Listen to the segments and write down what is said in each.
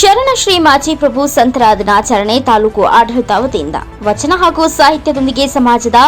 ಶರಣ ಶ್ರೀ ಮಾಜಿ ಪ್ರಭು ಸಂತರ ದಿನಾಚರಣೆ ತಾಲೂಕು ಆಡಳಿತ ವತಿಯಿಂದ. ವಚನ ಹಾಗೂ ಸಾಹಿತ್ಯದೊಂದಿಗೆ ಸಮಾಜದ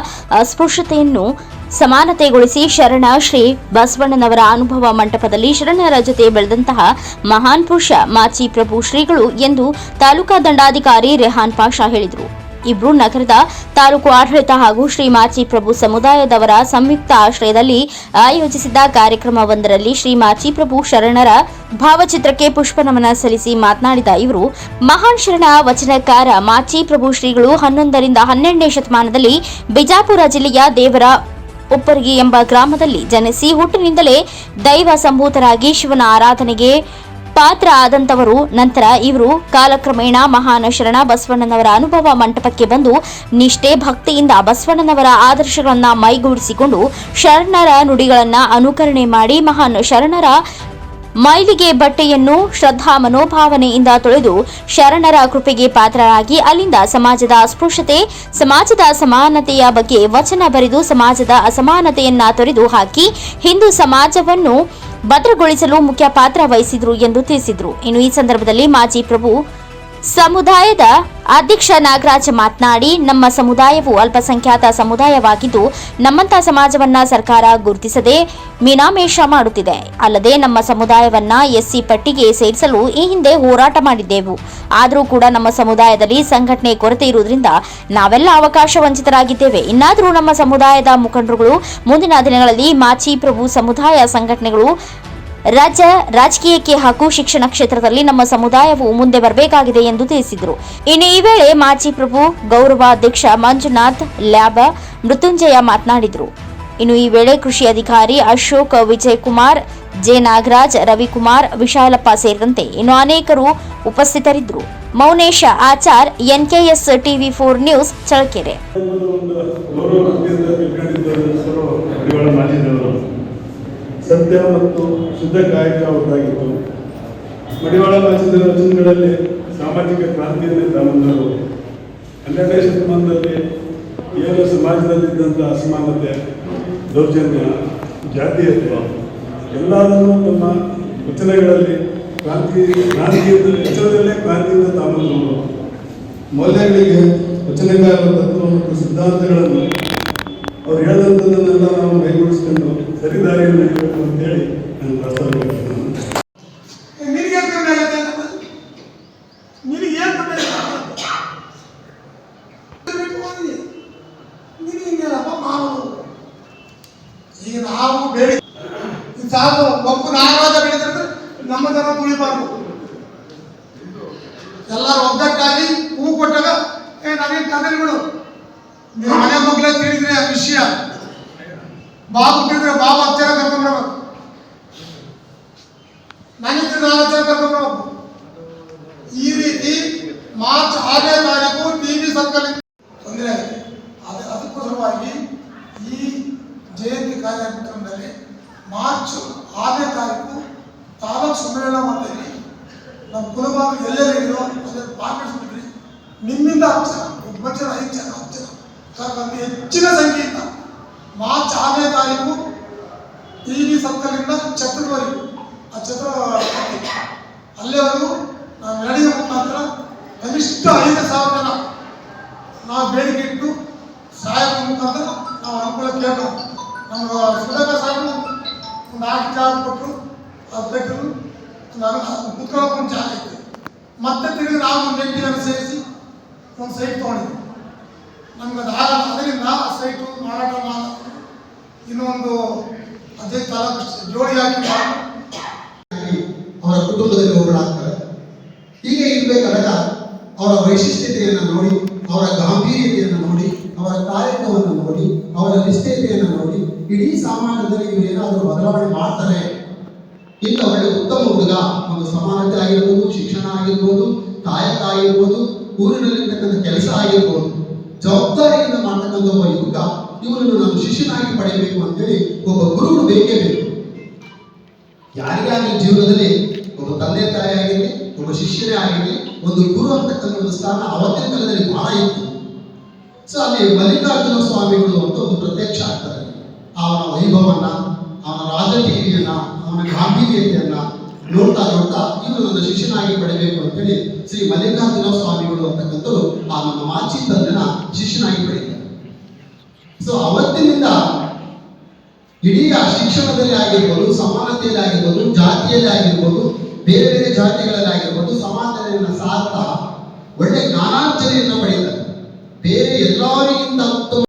ಅಸ್ಪೃಶ್ಯತೆಯನ್ನು ಸಮಾನತೆಗೊಳಿಸಿ ಶರಣ ಶ್ರೀ ಬಸವಣ್ಣನವರ ಅನುಭವ ಮಂಟಪದಲ್ಲಿ ಶರಣರ ಜೊತೆ ಬೆಳೆದಂತಹ ಮಹಾನ್ ಪುರುಷ ಮಾಚಿ ಪ್ರಭು ಶ್ರೀಗಳು ಎಂದು ತಾಲೂಕಾ ದಂಡಾಧಿಕಾರಿ ರೆಹಾನ್ ಪಾಷಾ ಹೇಳಿದರು. ಇಬ್ರು ನಗರದ ತಾಲೂಕು ಆಡಳಿತ ಹಾಗೂ ಶ್ರೀ ಮಾಚಿ ಪ್ರಭು ಸಮುದಾಯದವರ ಸಂಯುಕ್ತ ಆಶ್ರಯದಲ್ಲಿ ಆಯೋಜಿಸಿದ್ದ ಕಾರ್ಯಕ್ರಮವೊಂದರಲ್ಲಿ ಶ್ರೀ ಮಾಚಿ ಪ್ರಭು ಶರಣರ ಭಾವಚಿತ್ರಕ್ಕೆ ಪುಷ್ಪನಮನ ಸಲ್ಲಿಸಿ ಮಾತನಾಡಿದ ಇವರು, ಮಹಾನ್ ಶರಣ ವಚನಕಾರ ಮಾಚಿ ಪ್ರಭು ಶ್ರೀಗಳು ಹನ್ನೊಂದರಿಂದ ಹನ್ನೆರಡನೇ ಶತಮಾನದಲ್ಲಿ ಬಿಜಾಪುರ ಜಿಲ್ಲೆಯ ದೇವರ ಉಪ್ಪರ್ಗಿ ಎಂಬ ಗ್ರಾಮದಲ್ಲಿ ಜನಿಸಿ ಹುಟ್ಟಿನಿಂದಲೇ ದೈವ ಸಂಭೂತರಾಗಿ ಶಿವನ ಆರಾಧನೆಗೆ ಪಾತ್ರ ಆದಂತವರು ನಂತರ ಇವರು ಕಾಲಕ್ರಮೇಣ ಮಹಾನ ಶರಣ ಬಸವಣ್ಣನವರ ಅನುಭವ ಮಂಟಪಕ್ಕೆ ಬಂದು ನಿಷ್ಠೆ ಭಕ್ತಿಯಿಂದ ಬಸವಣ್ಣನವರ ಆದರ್ಶಗಳನ್ನ ಮೈಗೂಡಿಸಿಕೊಂಡು ಶರಣರ ನುಡಿಗಳನ್ನ ಅನುಕರಣೆ ಮಾಡಿ ಮಹಾನ್ ಶರಣರ ಮೈಲಿಗೆ ಬಟ್ಟೆಯನ್ನು ಶ್ರದ್ಧಾ ಮನೋಭಾವನೆಯಿಂದ ತೊಳೆದು ಶರಣರ ಕೃಪೆಗೆ ಪಾತ್ರರಾಗಿ ಅಲ್ಲಿಂದ ಸಮಾಜದ ಅಸ್ಪೃಶ್ಯತೆ, ಸಮಾಜದ ಸಮಾನತೆಯ ಬಗ್ಗೆ ವಚನ ಬರೆದು ಸಮಾಜದ ಅಸಮಾನತೆಯನ್ನ ತೊರೆದು ಹಾಕಿ ಹಿಂದೂ ಸಮಾಜವನ್ನು ಭದ್ರಗೊಳಿಸಲು ಮುಖ್ಯ ಪಾತ್ರ ವಹಿಸಿದ್ರು ಎಂದು ತಿಳಿಸಿದರು. ಇನ್ನು ಈ ಸಂದರ್ಭದಲ್ಲಿ ಮಾಜಿ ಪ್ರಭು ಸಮುದಾಯದ ಅಧ್ಯಕ್ಷ ನಾಗರಾಜ್ ಮಾತನಾಡಿ, ನಮ್ಮ ಸಮುದಾಯವು ಅಲ್ಪಸಂಖ್ಯಾತ ಸಮುದಾಯವಾಗಿದ್ದು, ನಮ್ಮಂತ ಸಮಾಜವನ್ನ ಸರ್ಕಾರ ಗುರುತಿಸದೆ ಮೀನಾಮೇಷ ಮಾಡುತ್ತಿದೆ. ಅಲ್ಲದೆ, ನಮ್ಮ ಸಮುದಾಯವನ್ನ ಎಸ್ಸಿ ಪಟ್ಟಿಗೆ ಸೇರಿಸಲು ಈ ಹಿಂದೆ ಹೋರಾಟ ಮಾಡಿದ್ದೆವು. ಆದರೂ ಕೂಡ ನಮ್ಮ ಸಮುದಾಯದಲ್ಲಿ ಸಂಘಟನೆ ಕೊರತೆ ಇರುವುದರಿಂದ ನಾವೆಲ್ಲ ಅವಕಾಶ ವಂಚಿತರಾಗಿದ್ದೇವೆ. ಇನ್ನಾದರೂ ನಮ್ಮ ಸಮುದಾಯದ ಮುಖಂಡರುಗಳು ಮುಂದಿನ ದಿನಗಳಲ್ಲಿ ಮಾಚಿ ಪ್ರಭು ಸಮುದಾಯ ಸಂಘಟನೆಗಳು ರಾಜ್ಯ ರಾಜಕೀಯಕ್ಕೆ ಹಾಗೂ ಶಿಕ್ಷಣ ಕ್ಷೇತ್ರದಲ್ಲಿ ನಮ್ಮ ಸಮುದಾಯವು ಮುಂದೆ ಬರಬೇಕಾಗಿದೆ ಎಂದು ತಿಳಿಸಿದರು. ಇನ್ನು ಈ ವೇಳೆ ಮಾಜಿ ಪ್ರಭು ಗೌರವಾಧ್ಯಕ್ಷ ಮಂಜುನಾಥ್ ಲ್ಯಾಬ ಮೃತ್ಯುಂಜಯ ಮಾತನಾಡಿದರು. ಇನ್ನು ಈ ವೇಳೆ ಕೃಷಿ ಅಧಿಕಾರಿ ಅಶೋಕ್ ವಿಜಯಕುಮಾರ್, ಜೆ ನಾಗರಾಜ್, ರವಿಕುಮಾರ್, ವಿಶಾಲಪ್ಪ ಸೇರಿದಂತೆ ಇನ್ನು ಅನೇಕರು ಉಪಸ್ಥಿತರಿದ್ದರು. Mounesha Achar, NKS TV four news, Challakere. ಸತ್ಯ ಮತ್ತು ಶುದ್ಧ ಕಾಯಕ ಒಂದಾಗಿತ್ತು ಮಡಿವಾಳ ಮಾಚಿದ ರಚನೆಗಳಲ್ಲಿ ಸಾಮಾಜಿಕ ಕ್ರಾಂತಿಯಲ್ಲಿ ತಂದವರು ಹನ್ನೆರಡನೇ ಶತಮಾನದಲ್ಲಿ ಏನು ಸಮಾಜದಲ್ಲಿದ್ದಂಥ ಅಸಮಾನತೆ, ದೌರ್ಜನ್ಯ, ಜಾತೀಯತ್ವ ಎಲ್ಲದನ್ನು ತಮ್ಮ ವಚನಗಳಲ್ಲಿ ಕ್ರಾಂತಿ ಕ್ರಾಂತಿಯಿಂದ ವಚನದಲ್ಲೇ ಕ್ರಾಂತಿಯಿಂದ ತಾಮಂದರು ಮೌಲ್ಯಗಳಿಗೆ ವಚನಕಾರರ ತತ್ವ ಮತ್ತು ಸಿದ್ಧಾಂತಗಳನ್ನು ಅವ್ರು ಹೇಳಿದಂಥದ್ದನ್ನೆಲ್ಲ ನಾವು ಸರಿದಾರಿಯಲ್ಲಿ ನಡೀಬೇಕು ಅಂತೇಳಿ ನಾನು ಮಾವು ಈಗ ನಾವು ಇದು ಸಾಕು ಒಬ್ಬ ನಾಗರಾಜ ಬೆಳೀತಾರೆ ನಮ್ಮ ಜನ ತುಳಿಬಾರ್ದು ಎಲ್ಲ ಒಗ್ಗಟ್ಟಾಗಿ ಹೂ ಕೊಟ್ಟಾಗ ಏ ನನಗೆ ತಂದೆಗಳು ಮನೆ ಮಗ್ಲ ತಿಳಿದ್ರೆ ಆ ವಿಷಯ. ಬಾಬು ತಿಳಿದ್ರೆ ಬಾಬು ಅಕ್ಷರ ಕರ್ಕೊಂಡು ಬರ್ಬೇಕು. ನನಗೆ ನಾನು ಅಕ್ಷರ ಕರ್ಕೊಂಡು ಬರ್ಬೇಕು. ಈ ರೀತಿ ಮಾರ್ಚ್ ಆರನೇ ತಾರೀಕು ಟಿವಿ ಸರ್ಕಲ್ ತೊಂದರೆ ಆಗಿದೆ. ಅದು ಅದಕ್ಕೋಸ್ಕರವಾಗಿ ಈ ಜಯಂತಿ ಕಾರ್ಯಕ್ರಮದಲ್ಲಿ ಮಾರ್ಚ್ ಆರನೇ ತಾರೀಕು ತಾಲೂಕು ಸಮ್ಮೇಳನ ಮಾಡ್ತೀವಿ ನಮ್ಮ ಕುಲಭಾಗ ಎಲ್ಲೆಲ್ಲಿದೆಯೋ ಅದನ್ನು ಪಾಲ್ಗೊಳಿಸ್ಬಿಟ್ರಿ ನಿಮ್ಮಿಂದ ಹತ್ತು ಜನ ಒಬ್ಬ ಜನ ಐದು ಜನ ಹತ್ತು ಜನ ಹೆಚ್ಚಿನ ಸಂಖ್ಯೆಯಿಂದ. ಆರನೇ ತಾರೀಕು ಟಿ ವಿ ಸರ್ಕಲಿಂದ ಛತ್ರವರೆಗೂ ಆ ಛತ್ರ ಅಲ್ಲಿವರೆಗೂ ನಾವು ನಡೆಯುವ ಮುಖಾಂತರ ಕನಿಷ್ಠ ಐದು ಸಾವಿರ ಜನ ನಾವು ಬೇಡಿಕೆ ಇಟ್ಟು ಸಹಾಯ ಮುಖಾಂತರ ನಾವು ಅನುಕೂಲ ಕೇಳೋಣ ನಮ್ಗೆ ಸುಧಾಕರ್ ಸಾಹೇಬರು ಒಂದು ನಾಲ್ಕು ಜಾಗ ಕೊಟ್ಟರು ಅಧ್ಯಕ್ಷರು, ನಾನು ಕುತ್ಕೊಳ್ಳೋಕೆ ಒಂದು ಜಾಗ ಇತ್ತು ಮತ್ತೆ ತಿರುಗಿ ನಾವು ಒಂದು ಎಂಟಿಯನ್ನು ಸೇರಿಸಿ ಒಂದು ಸೈಟ್ ತೊಗೊಂಡಿದ್ವಿ. ನಮ್ಗೆ ಅದು ಆಗಲ್ಲ. ಅದರಿಂದ ಆ ಸೈಟು ಮಾರಾಟ ಮಾಡ ಇನ್ನೊಂದು ಅದೇ ತಾಲೂಕು ಜೋಡಿ ಹಾಕಿ ಅವರ ಕುಟುಂಬದಲ್ಲಿ ಒಬ್ಬರಾಗ್ತಾರೆ ಹೀಗೆ ಇರಬೇಕಾದಾಗ ಅವರ ವೈಶಿಷ್ಟ್ಯತೆಯನ್ನು ನೋಡಿ, ಅವರ ಗಾಂಭೀರ್ಯತೆಯನ್ನು ನೋಡಿ, ಅವರ ಕಾರ್ಯಕ್ರಮವನ್ನು ನೋಡಿ, ಅವರ ನಿಷ್ಠತೆಯನ್ನು ನೋಡಿ, ಇಡೀ ಸಮಾಜದಲ್ಲಿ ಇವರು ಏನಾದರೂ ಬದಲಾವಣೆ ಮಾಡ್ತಾರೆ. ಇಂಥ ಒಳ್ಳೆ ಉತ್ತಮ ಹುಡುಗ ಒಂದು ಸಮಾನತೆ ಆಗಿರ್ಬೋದು, ಶಿಕ್ಷಣ ಆಗಿರ್ಬೋದು, ಕಾಯಕ ಆಗಿರ್ಬೋದು, ಊರಿನಲ್ಲಿರ್ತಕ್ಕಂಥ ಕೆಲಸ ಆಗಿರ್ಬೋದು, ಜವಾಬ್ದಾರಿಯಿಂದ ಮಾಡ್ತಕ್ಕಂಥ ಒಬ್ಬ ಯುವಕ ಇವನನ್ನು ನಾನು ಶಿಷ್ಯನಾಗಿ ಪಡೆಯಬೇಕು ಅಂತೇಳಿ ಒಬ್ಬ ಗುರುಗಳು ಬೇಕೇ ಬೇಕು. ಯಾರಿಗಾಗಲಿ ಜೀವನದಲ್ಲಿ ಒಬ್ಬ ತಂದೆ ತಾಯಿ ಆಗಿರಲಿ, ಒಬ್ಬ ಶಿಷ್ಯನೇ ಆಗಿರಲಿ, ಒಂದು ಗುರು ಅಂತಕ್ಕಂಥ ಒಂದು ಸ್ಥಾನ ಅವತ್ತಿನ ಕಾಲದಲ್ಲಿ ಬಹಳ ಇತ್ತು. ಸೊ ಅಲ್ಲಿ ಮಲ್ಲಿಕಾರ್ಜುನ ಸ್ವಾಮಿಗಳು ಅಂತ ಒಂದು ಪ್ರತ್ಯಕ್ಷ ಆಗ್ತಾರೆ. ಅವನ ವೈಭವನ್ನ ಅವನ ರಾಜಕೀಯನ ಅವನ ಗಾಂಭೀರ್ಯತೆಯನ್ನ ನೋಡ್ತಾ ನೋಡ್ತಾ ಇವನು ನನ್ನ ಶಿಷ್ಯನಾಗಿ ಪಡಿಬೇಕು ಅಂತೇಳಿ ಶ್ರೀ ಮಲ್ಲಿಕಾರ್ಜುನ ಸ್ವಾಮಿಗಳು ಅಂತಕ್ಕಂಥವ್ರು ಆ ನಮ್ಮ ಮಾಚಿ ತಂದೆನ ಶಿಷ್ಯನಾಗಿ ಪಡಿತಾರೆ ಸೊ ಅವತ್ತಿನಿಂದ ಇಡೀ ಆ ಶಿಕ್ಷಣದಲ್ಲಿ ಆಗಿರ್ಬೋದು, ಸಮಾನತೆಯಲ್ಲಿ ಆಗಿರ್ಬೋದು, ಜಾತಿಯಲ್ಲಿ ಆಗಿರ್ಬೋದು, ಬೇರೆ ಬೇರೆ ಜಾತಿಗಳಲ್ಲಿ ಆಗಿರ್ಬೋದು ಸಮಾನತೆಯನ್ನು ಒಳ್ಳೆ ಜ್ಞಾನಾರ್ಜನೆಯನ್ನು ಪಡೀತಾರೆ ಬೇರೆ ಎಲ್ಲರಿಗಿಂತ